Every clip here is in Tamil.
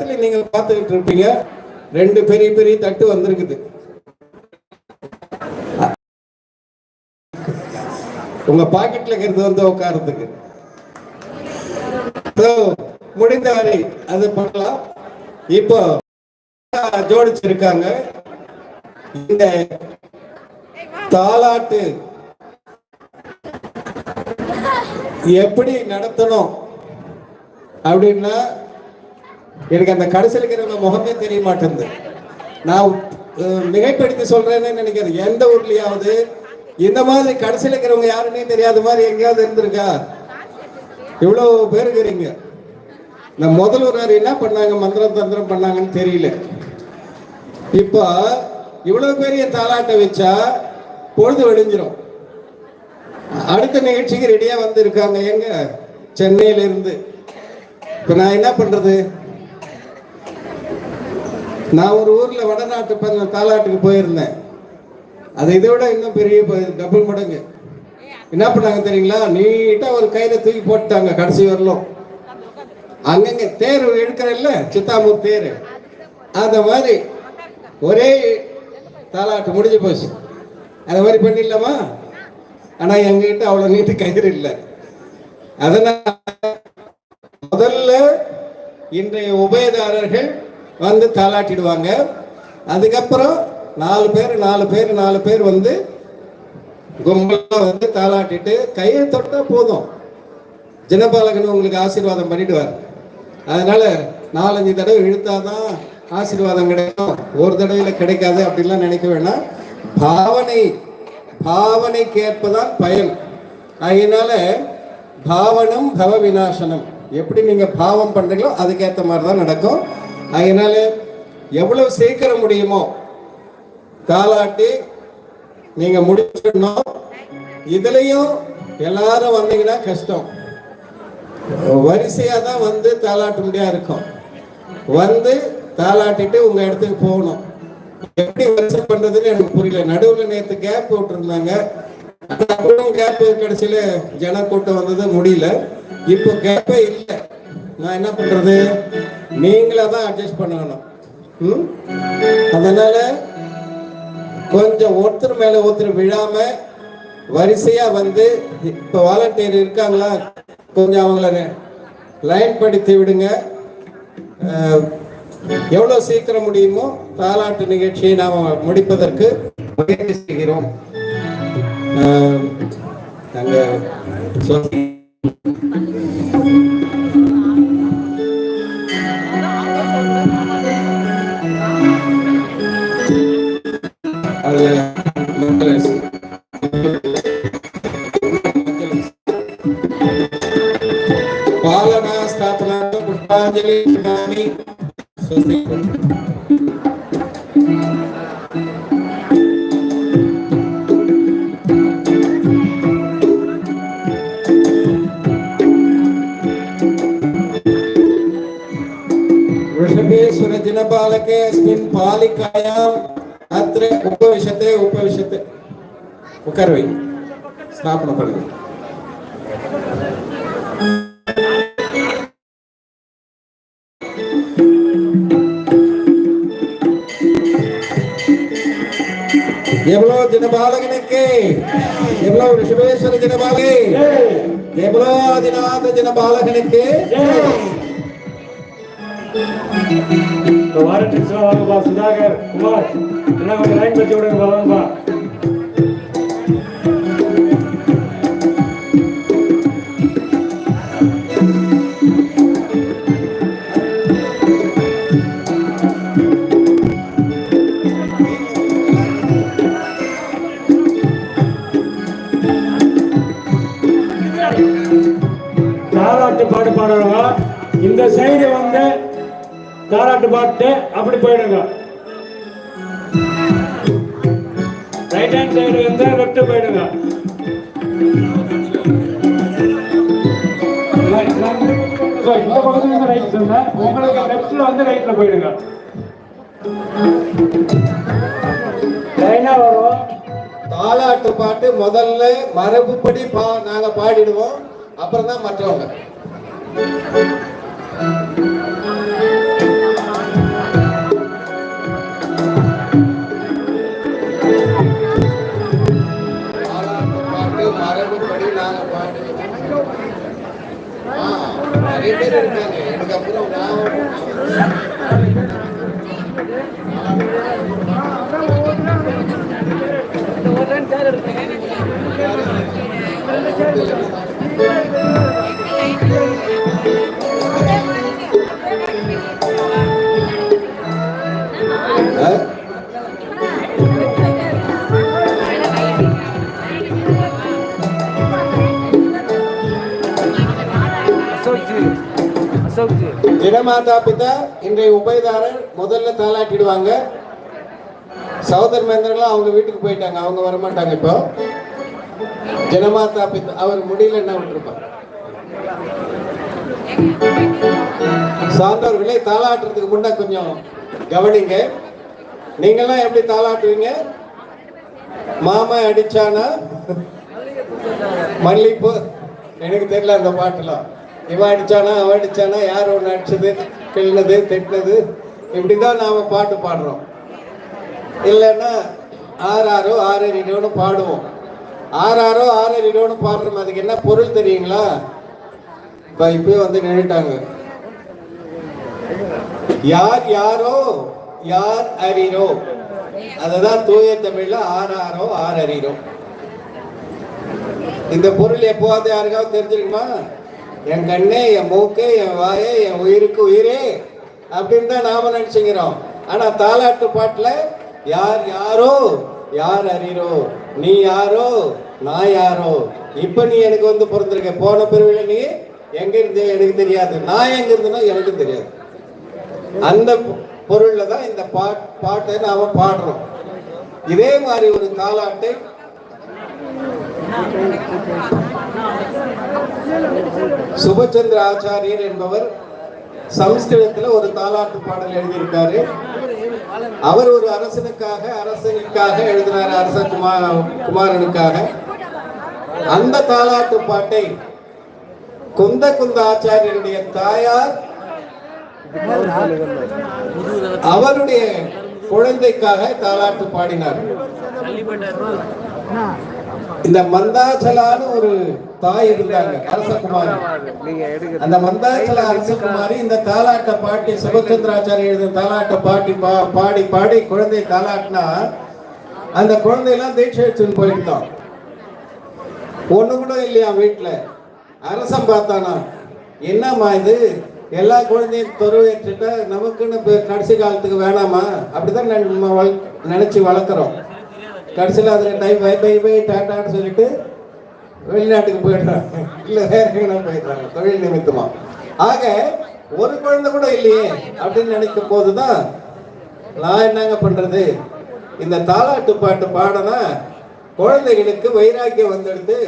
இடத்துல நீங்க பார்த்துக்கிட்டு இருப்பீங்க. ரெண்டு பெரிய பெரிய தட்டு வந்திருக்குது. உங்க பாக்கெட்ல இருக்கிறது வந்து உட்காரத்துக்கு முடிந்தவரை அது பண்ணலாம். இப்போ ஜோடிச்சிருக்காங்க. இந்த தாலாட்டு எப்படி நடத்தணும் அப்படின்னா எனக்கு அந்த கடைசியில் இருக்கிறவங்க முகமே தெரிய மாட்டேங்குது. நான் மிகைப்படுத்தி சொல்றேன்னு நினைக்கிறேன் எந்த ஊர்லயாவது இந்த மாதிரி கடைசியில் இருக்கிறவங்க யாருன்னே தெரியாத மாதிரி எங்கேயாவது இருந்திருக்கா? இவ்வளோ பேர் இருக்கிறீங்க. இந்த முதல்வர் என்ன பண்ணாங்க? மந்திரம் தந்திரம் பண்ணாங்கன்னு தெரியல. இப்போ இவ்வளோ பெரிய தாலாட்டை வச்சா பொழுது வெடிஞ்சிரும். அடுத்த நிகழ்ச்சிக்கு ரெடியாக வந்திருக்காங்க எங்க? சென்னையில இருந்து நான் என்ன பண்ணுறது நான் ஒரு ஊர்ல வடநாட்டு பண்ண தாலாட்டுக்கு போயிருந்தேன். அது இதை விட இன்னும் பெரிய டபுள் மடங்கு. என்ன பண்ணாங்க தெரியுங்களா? நீட்டா ஒரு கையில தூக்கி போட்டாங்க கடைசி வரலும். அங்கங்க தேர் எடுக்கிறல்ல சித்தாமூர் தேர். அந்த மாதிரி ஒரே தாலாட்டு முடிஞ்சு போச்சு. அந்த மாதிரி பண்ணிடலாமா? ஆனா எங்ககிட்ட அவ்வளவு நீட்டு கயிறு இல்லை. அதனால முதல்ல இன்றைய உபயதாரர்கள் வந்து தாளாட்டிடுவாங்க அதுக்கப்புறம் நாலு பேர் நாலு பேர் நாலு பேர் வந்து கும்பலாக வந்து தாளாட்டிட்டு கையை தொட்டால் போதும். ஜனபாலகன் உங்களுக்கு ஆசீர்வாதம் பண்ணிடுவார். அதனால நாலஞ்சு தடவை இழுத்தாதான் ஆசீர்வாதம் கிடைக்கும். ஒரு தடவையில் கிடைக்காது அப்படின்லாம் நினைக்க வேணாம். பாவனை பாவனைக்கேற்பதான் பயன். அதனால பாவனம் பவ விநாசனம். எப்படி நீங்கள் பாவம் பண்ணுறீங்களோ அதுக்கேற்ற மாதிரி தான் நடக்கும். அதனால எவ்வளவு சீக்கிரம் முடியுமோ தாளாட்டி நீங்க முடிச்சிடணும். இதுலயும் எல்லாரும் வந்தீங்கன்னா கஷ்டம். வரிசையா தான் வந்து தாளாட்ட முடியா இருக்கும். வந்து தாளாட்டிட்டு உங்க இடத்துக்கு போகணும். எப்படி வரிசை பண்றதுன்னு எனக்கு புரியல. நடுவுல நேத்து கேப் விட்டுருந்தாங்க கேப் கடைசியில ஜன கூட்டம் வந்தது முடியல. இப்போ கேப்பே இல்லை. நான் என்ன பண்றது? நீங்களே தான் அட்ஜஸ்ட் பண்ணணும். ம்? அதனால கொஞ்சம் ஒருத்தர் மேல ஒருத்தர் விழாம வரிசையா வந்து இப்ப வாலண்டியர் இருக்காங்களா கொஞ்சம் அவங்கள லைன் படுத்தி விடுங்க. எவ்வளோ எவ்வளவு சீக்கிரம் முடியுமோ தாலாட்டு நிகழ்ச்சியை நாம் முடிப்பதற்கு முயற்சி செய்கிறோம். நாங்கள் పాలనా స్థాపన పుష్పాంజలి వృషభే సురజన బాలకే స్మిన్ పాలికాయాం. ರಾತ್ರಿ ఉపవిశతే ಉಪವಿಶತೆ ಉಕರ್ವಿ ಸ್ಥಾಪನ ಪಡೆದು ఎవరో జనబాలగనకి ఎవరో వృషభేశ్వర జనబాలి ఎవరో ఆదినాథ జనబాలగనకి இந்த வாரத்துக்கு வாங்கப்பா சுதாகர் குமார் என்ன கொஞ்சம் லைன் பற்றி விடுங்க பாட்டு அப்படி போயிடுங்க. ரைட் ஹேண்ட் சைடு வந்து லெஃப்ட் போயிடுங்க. So, இந்த பக்கத்துல இருந்து ரைட் சொன்னேன் உங்களுக்கு லெஃப்ட்ல வந்து ரைட்ல போயிடுங்க. லைனா வரும். தாலாட்டு பாட்டு முதல்ல மரபுப்படி பா நாங்க பாடிடுவோம். அப்புறம் தான் மற்றவங்க. நிறைய பேர் இருக்காங்க. எனக்கு அப்புறம் நான் ஜனமாதா பிதா இன்றைய உபயதாரர் முதல்ல தாளாட்டிடுவாங்க. சகோதர மேந்தர்கள் அவங்க வீட்டுக்கு போயிட்டாங்க அவங்க வரமாட்டாங்க இப்போ. ஜனமாதா பிதா அவர் முடியல என்ன விட்டுருப்பாங்க சார்ந்தவர்களே தாளாட்டுறதுக்கு முன்ன கொஞ்சம் கவனிங்க. நீங்கெல்லாம் எப்படி தாளாட்டுவீங்க? மாமா அடிச்சானா? மல்லிப்பூ. எனக்கு தெரியல அந்த பாட்டுலாம். இவன் அடித்தானா அவன் அடித்தானா யார் ஒன்று அடிச்சது கிள்ளது திட்டினது? இப்படிதான் நாம் பாட்டு பாடுறோம். இல்லைன்னா ஆறாரோ ஆறறினோன்னு பாடுவோம். ஆறாரோ ஆறறினோன்னு பாடுறோம். அதுக்கு என்ன பொருள் தெரியுங்களா? இப்போ இப்பயே வந்து நின்றுட்டாங்க யார் யாரோ யார் அறிரோ அதுதான் தூய தமிழ்ல ஆறாரோ ஆர் இந்த பொருள் எப்போவாது யாருக்காவது தெரிஞ்சிருக்குமா? என் கண்ணே என் மூக்கு என் வாயே என் உயிருக்கு உயிரே அப்படின்னு தான் நாம நினைச்சுக்கிறோம். ஆனா தாலாட்டு பாட்டுல யார் யாரோ யார் அறிகிறோ நீ யாரோ நான் யாரோ இப்ப நீ எனக்கு வந்து பிறந்திருக்க. போன பிறவில நீ எங்க இருந்தே எனக்கு தெரியாது. நான் எங்க இருந்தனோ எனக்கு தெரியாது. அந்த பொருள்ல தான் இந்த பாட் பாட்டை நாம பாடுறோம். இதே மாதிரி ஒரு தாலாட்டை சுபச்சந்திர ஆச்சாரியர் என்பவர் சம்ஸ்கிருதத்தில் ஒரு தாலாட்டு பாடல் எழுதியிருக்காரு. அவர் ஒரு அரசனுக்காக அரசனுக்காக எழுதினார் அரச குமார குமாரனுக்காக. அந்த தாலாட்டு பாட்டை குந்த குந்த ஆச்சாரியருடைய தாயார் அவருடைய குழந்தைக்காக தாலாட்டு பாடினார். இந்த மந்தாச்சலான்னு ஒரு தாய் இருந்தாங்க அரசகுமாரி. அந்த மந்தாச்சல அரசகுமாரி இந்த தாலாட்ட பாட்டி சுபச்சந்திராச்சாரிய எழுதின தாலாட்ட பாட்டி பா- பாடி பாடி குழந்தை தாலாட்டினா அந்த குழந்தையெல்லாம் தீட்சை வச்சுன்னு போயிட்டான். ஒண்ணு கூட இல்லையா வீட்டுல அரசன் பார்த்தானா? என்னம்மா இது? எல்லா குழந்தையும் தொருவேற்றுட்டா நமக்குன்னு கடைசி காலத்துக்கு வேணாமா? அப்படிதான் நினைச்சு வளர்க்குறோம். கடைசியில் அதில் டைம் பை பை பை டாட்டான்னு சொல்லிட்டு வெளிநாட்டுக்கு போயிடுறாங்க. இல்லை வேற எங்கன்னா போயிடுறாங்க தொழில் நிமித்தமா. ஆக ஒரு குழந்தை கூட இல்லையே அப்படின்னு நினைக்கும் போது தான் நான் என்னங்க பண்ணுறது இந்த தாலாட்டு பாட்டு பாடனா குழந்தைகளுக்கு வைராக்கியம் வந்துடுது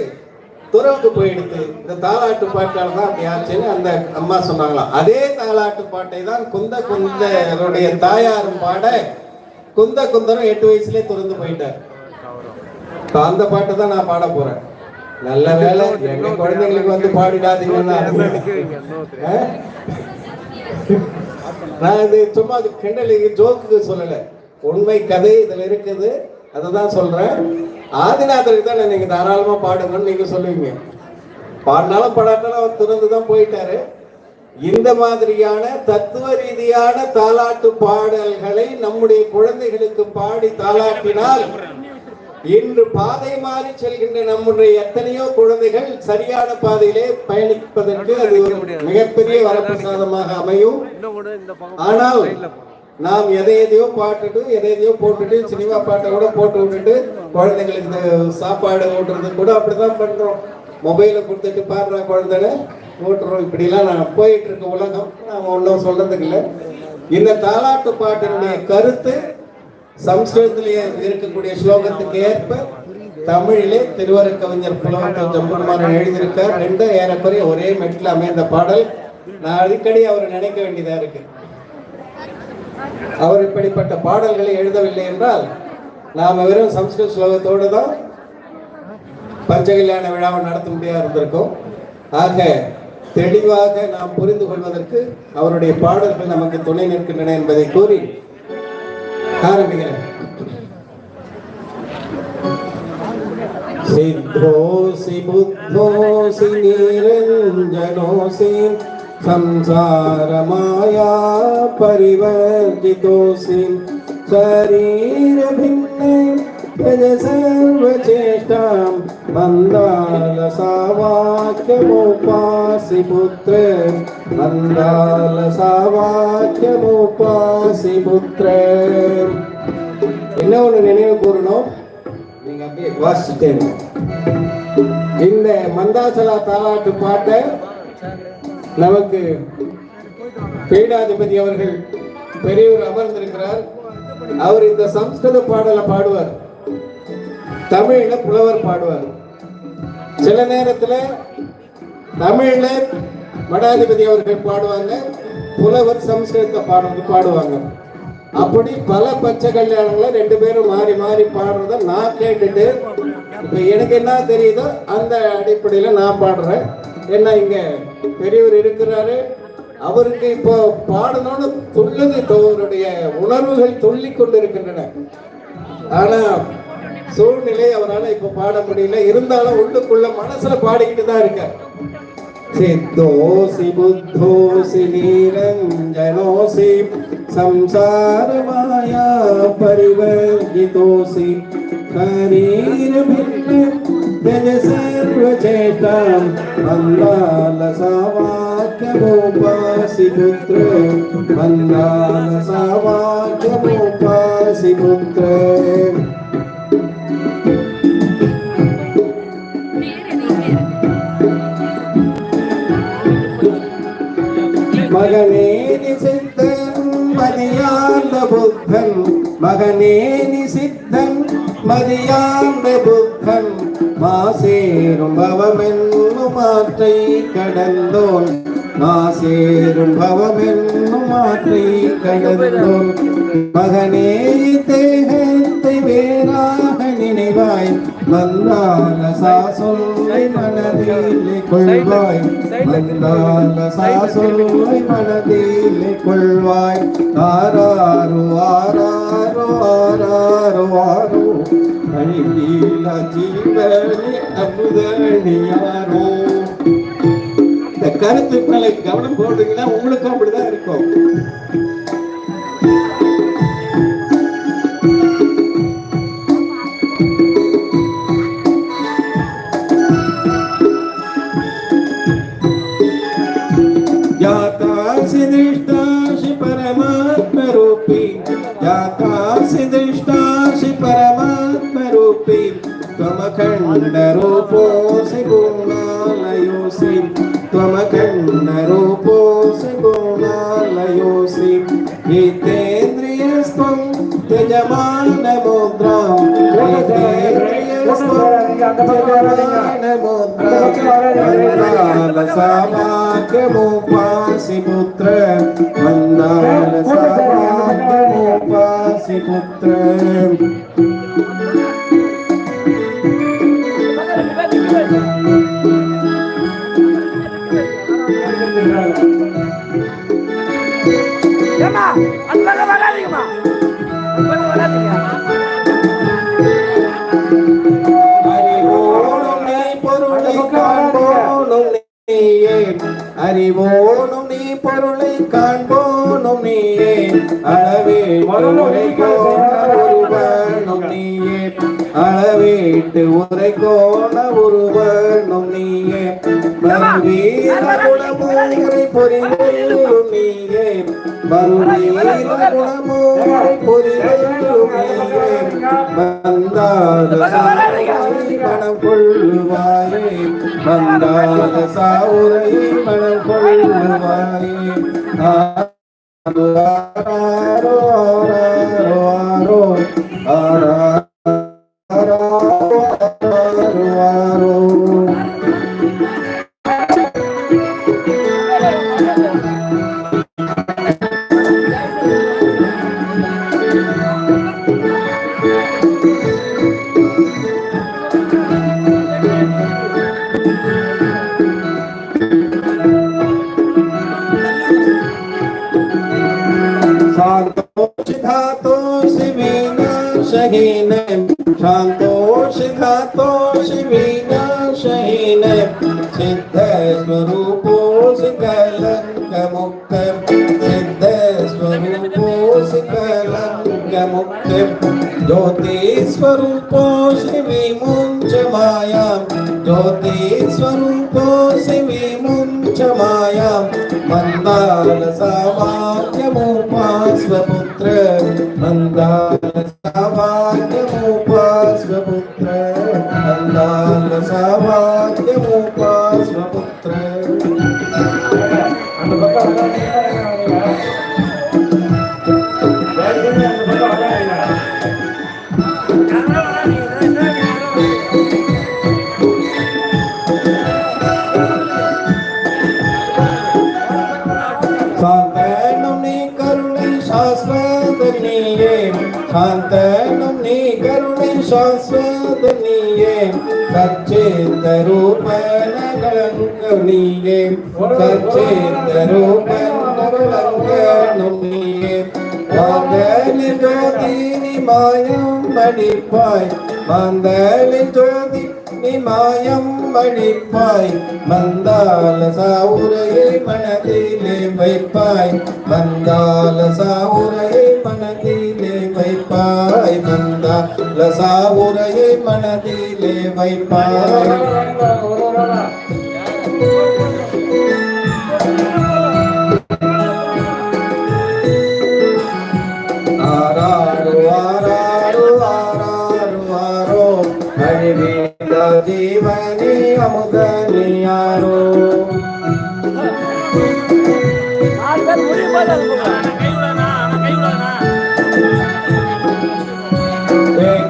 துறவுக்கு போயிடுது. இந்த தாலாட்டு பாட்டால தான் அப்படி ஆச்சுன்னு அந்த அம்மா சொன்னாங்களாம். அதே தாலாட்டு பாட்டை தான் குந்த குந்தருடைய தாயாரும் பாட குந்த குந்தரும் எட்டு வயசுலேயே துறந்து போயிட்டார். இப்ப அந்த பாட்டை தான் நான் பாட போறேன். நல்ல வேலை எங்க குழந்தைங்களுக்கு வந்து பாடிடாதீங்கன்னா? நான் இது சும்மா கிண்டலுக்கு ஜோக்குக்கு சொல்லல. உண்மை கதை இதுல இருக்குது. அதை தான் சொல்றேன். ஆதிநாதருக்கு தான் நீங்க தாராளமா பாடுங்கன்னு நீங்க சொல்லுவீங்க. பாடினாலும் பாடாட்டாலும் அவர் திறந்து தான் போயிட்டாரு. இந்த மாதிரியான தத்துவ ரீதியான தாலாட்டு பாடல்களை நம்முடைய குழந்தைகளுக்கு பாடி தாலாட்டினால் இன்று பாதை மாறி செல்கின்ற நம்முடைய எத்தனையோ குழந்தைகள் சரியான பாதையிலே பயணிப்பதற்கு அது ஒரு மிகப்பெரிய வரப்பிரசாதமாக அமையும். ஆனால் நாம் எதை எதையோ பாட்டுட்டு எதை எதையோ போட்டுட்டு சினிமா பாட்டை கூட போட்டு விட்டுட்டு குழந்தைங்களுக்கு இந்த சாப்பாடு ஓட்டுறது கூட அப்படிதான் பண்றோம். மொபைலை கொடுத்துட்டு பாடுற குழந்தைல ஓட்டுறோம் இப்படிலாம் நான் போயிட்டு இருக்க உலகம். நாம ஒன்றும் சொல்றதுக்கு இல்லை. இந்த தாலாட்டு பாட்டினுடைய கருத்து சம்ஸ்கிருதத்திலேயே இருக்கக்கூடிய ஸ்லோகத்துக்கு ஏற்ப தமிழிலே திருவருட் கவிஞர் புலவர்கள் ஜம்புமாரன் எழுதியிருக்கார். ரெண்டும் ஏறக்குறைய ஒரே மெட்டில் அமைந்த பாடல். நான் அடிக்கடி அவர் நினைக்க வேண்டியதா இருக்கு. அவர் இப்படிப்பட்ட பாடல்களை எழுதவில்லை என்றால் நாம் வெறும் சம்ஸ்கிருத ஸ்லோகத்தோடு தான் பஞ்சகல்யாண விழாவை நடத்த முடியாது இருந்திருக்கும். ஆக தெளிவாக நாம் புரிந்து கொள்வதற்கு அவருடைய பாடல்கள் நமக்கு துணை நிற்கின்றன என்பதை கூறி ஆரம்பிக்கிறேன் सिद्धोऽसि बुद्धोऽसि निरञ्जनोऽसि संसारमाया परिवर्जितोऽसि शरीरभिन्ने நந்தால சாவாக்கியமுபாசி புத்திரே நந்தால சாவாக்கியமுபாசி புத்திரே என்ன ஒன்று நினைவு கூறணும். நீங்கள் அப்படியே வாசிட்டேன் இந்த மந்தாசலா தாலாட்டு பாட்டை நமக்கு பீடாதிபதி அவர்கள் பெரியவர் அமர்ந்திருக்கிறார். அவர் இந்த சம்ஸ்கிருத பாடலை பாடுவார். தமிழ்ல புலவர் பாடுவார். சில நேரத்துல தமிழ்ல மடாதிபதி அவர்கள் பாடுவாங்க புலவர் சம்ஸ்கிருத பாடு பாடுவாங்க. அப்படி பல பச்சை கல்யாணங்களை ரெண்டு பேரும் மாறி மாறி பாடுறத நான் கேட்டுட்டு இப்ப எனக்கு என்ன தெரியுதோ அந்த அடிப்படையில நான் பாடுறேன். என்ன இங்க பெரியவர் இருக்கிறாரு. அவருக்கு இப்போ பாடணும்னு துள்ளது அவருடைய உணர்வுகள் துள்ளி கொண்டிருக்கின்றன. ஆனா சூழ்நிலை அவரால் இப்ப பாட முடியல இருந்தாலும் உள்ளுக்குள்ள மனசுல பாடிக்கிட்டு தான் இருக்கார் சித்தோசி புத்தோசி நீரஞ்சனோசி संसार माया परिवर्जितोऽसि शरीरभिन्न त्यज सर्वचेष्टां मन्दालसावाक्यमुपासि पुत्र मन्दालसावाक्यमुपासि पुत्र நிசித்தன் புக்கன் மாசேரும் பவமென்னும் மாற்றை கடந்தோன். மாசேரும் பவமென்னும் மாற்றை கடந்தோன். மகனே தேகத்தை வேறாக நினைவாய். மந்தால சாசொல்லை மனதில் கொள்வாய். மந்தால சாசொல்லை மனதில் கொள்வாய். ஆராரோ ஆராரோ அழிந்தீல அமுதனியாரோ இந்த கருத்துக்களை கவனம் போடுங்கன்னா உங்களுக்கும் அப்படிதான் இருக்கும். त्वमखण्डरूपोऽसि गुणालयोऽसि त्वमखण्डरूपोऽसि गुणालयोऽसि हितेन्द्रियस्त्वं त्यजमानमुद्रां हितेन्द्रियस्त्वं मन्दालसावाक्यमुपासि पुत्र मन्दालसावाक्यमुपासि पुत्र ஏம்மா அந்த பக்கம் வராதீங்கம்மா. அந்த பக்கம் வராதீங்க. அறிவோனும் நீ பொருளை காண்போனும் நீயே. நீ பொருளை நீயே. அளவேட்டு உரை கோண உருவனும் நீயே. மறுவீர குணமூரை பொறிவெல்லும் நீயே. மறுவீர குணமூரை பொறிவெல்லும் நீயே. வந்தாத மனம் கொள்ளுவாயே. வந்தாத சாவுரை மனம் கொள்ளுவாயே. ஆரோ ஆரோ ஆரோ ஆரோ ஆரோ Gracias. ज्योतिस्वरूपोऽसि विमुञ्च मायां ज्योतिस्वरूपोऽसि विमुञ्च मायां मन्दालसावाक्यमुपास्वपुत्र मन्दालसावाक्यमुपास्वपुत्र मन्दालसावाक्यमुपास्वपुत्र ಶಾಶ್ವತ ನೀಯೇ ಶಾಂತನಂ ನೀ ಕರುಣೆ ಶಾಶ್ವತ ನೀಯೇ ಸಚ್ಚೇತ ರೂಪನ ಕಳಂಕ ನೀಯೇ ಸಚ್ಚೇತ ರೂಪನ ಕಳಂಕ ನೀಯೇ ಮಾಂಗಲ್ಯ ಜ್ಯೋತಿ ಮಾಯಂ ಮಣಿಪಾಯ್ ಮಾಂಗಲ್ಯ ಜ್ಯೋತಿ ஜோதி நீ மாயம் மடிப்பாய் மந்தால சாவுரையை மனதிலே வைப்பாய். மந்தால சாவுரையை மனதிலே வைப்பாய் மந்தால சாவுரையை மனதிலே வைப்பாய்.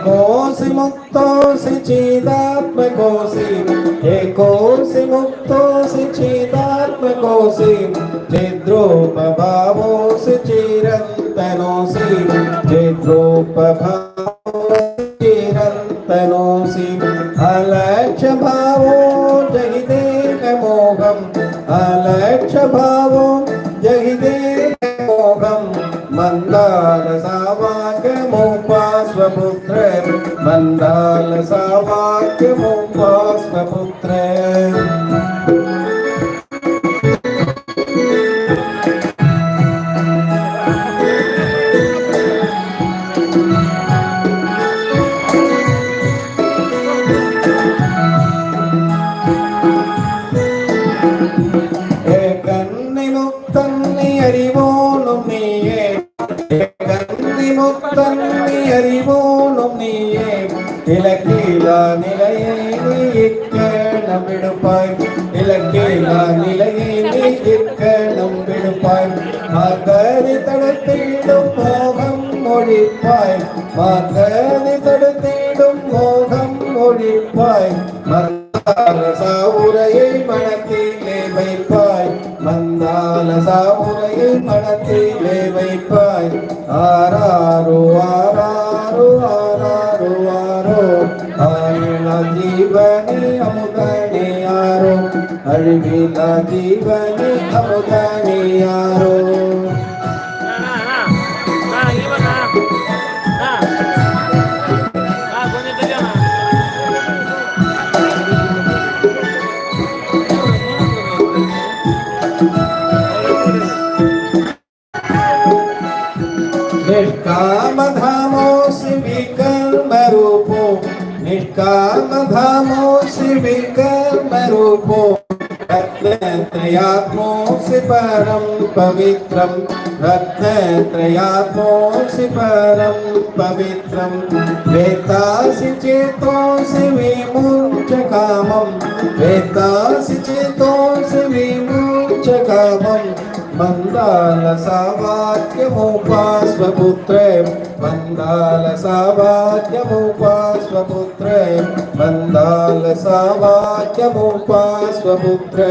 కోసి ముక్తోసి చీదాత్మ కోసి ఏ కోసి ముక్తోసి చీదాత్మ కోసి చిద్రూపభావోసి చిరంతనోసి చిద్రూపభావోసి చిరంతనోసి అలక్ష్య భావో జగిదేక మోహం అల நிலையை நீக்க நம்பிடுப்பாய் இலக்கேலா நிலையை நீக்க நம்பிடுப்பாய் மாத்தரி தடுத்திடும் மோகம் ஒழிப்பாய். மாத்தரி தடுத்திடும் மோகம் ஒழிப்பாய். மந்தால சாவுரையை மனத்திலே வைப்பாய். மந்தால சாவுரையை மனத்திலே வைப்பாய். ஆராரோ ஆராரோ அழிவில ஜீவனி அமுதனி யாரோ கொஞ்சம் रत्नत्रयात्मोऽसि परं पवित्रं रत्नत्रयात्मोऽसि परं पवित्रं वेत्तासि चेतोऽसि विमुञ्च कामं वेत्तासि चेतोऽसि विमुञ्च कामम् मन्दाल सावाक्यमुपास्वपुत्रे మందాల సావాక్యముపాస్వపుత్రే మందాల సావాక్యముపాస్వపుత్రే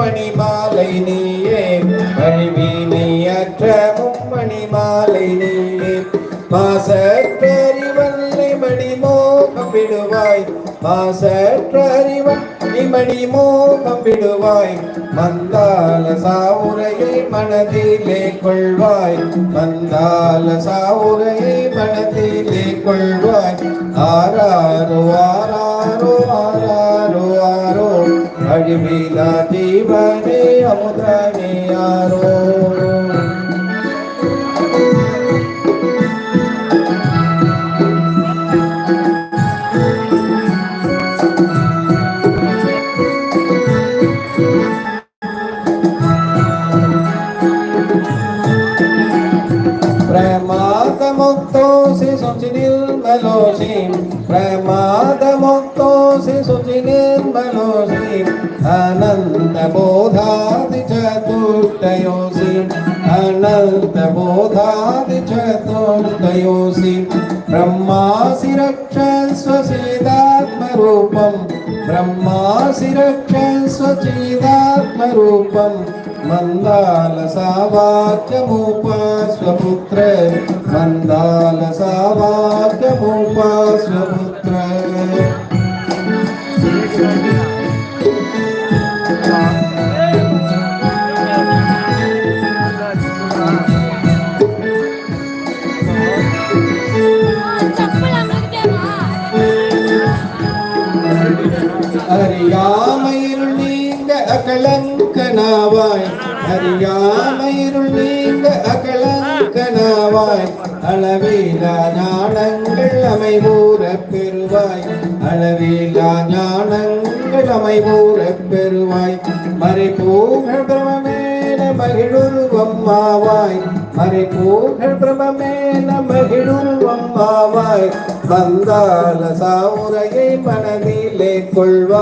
மும்மணி மாலை நீயே. அழுவினை அற்ற மும்மணி மாலை நீயே. மாசற்றறிவல்லை மணி மோகம் விடுவாய். மாசற்றறிவன் மணி மோகம் விடுவாய். மந்தால சாவுரையை மனதிலே கொள்வாய். மந்தால சாவுரையை மனதிலே கொள்வாய். ஆறாறு ஆறா అడివిన జీవనే అముద్రనియారో ప్రమాదముతో శిశుచి నిర్మలోసి ప్రమాదముతో शुचिनिर्मलोऽसि अनन्तबोधादि चतुष्टयोऽसि अनन्तबोधादि चतुष्टयोऽसि ब्रह्मासि रक्षस्व सीदात्मरूपम् ब्रह्मासि रक्षस्व चिदात्मरूपम् मन्दालसावाक्यमुपास्वपुत्र मन्दालसावाक्यमुपास्वपुत्र चप्पल பெறுவாய் அளவிலா ஞானங்கள் அமைவூர பெறுவாய் அளவிலா ஞானங்கள் அமைவூர பெறுவாய் மறைபோகழ் பிரமமேன மகிழுருவம் ஆவாய். மறைபோகழ் பிரமமேன மகிழுருவம் ஆவாய். வந்தால சாவுரையை மனதிலே கொள்வாய்.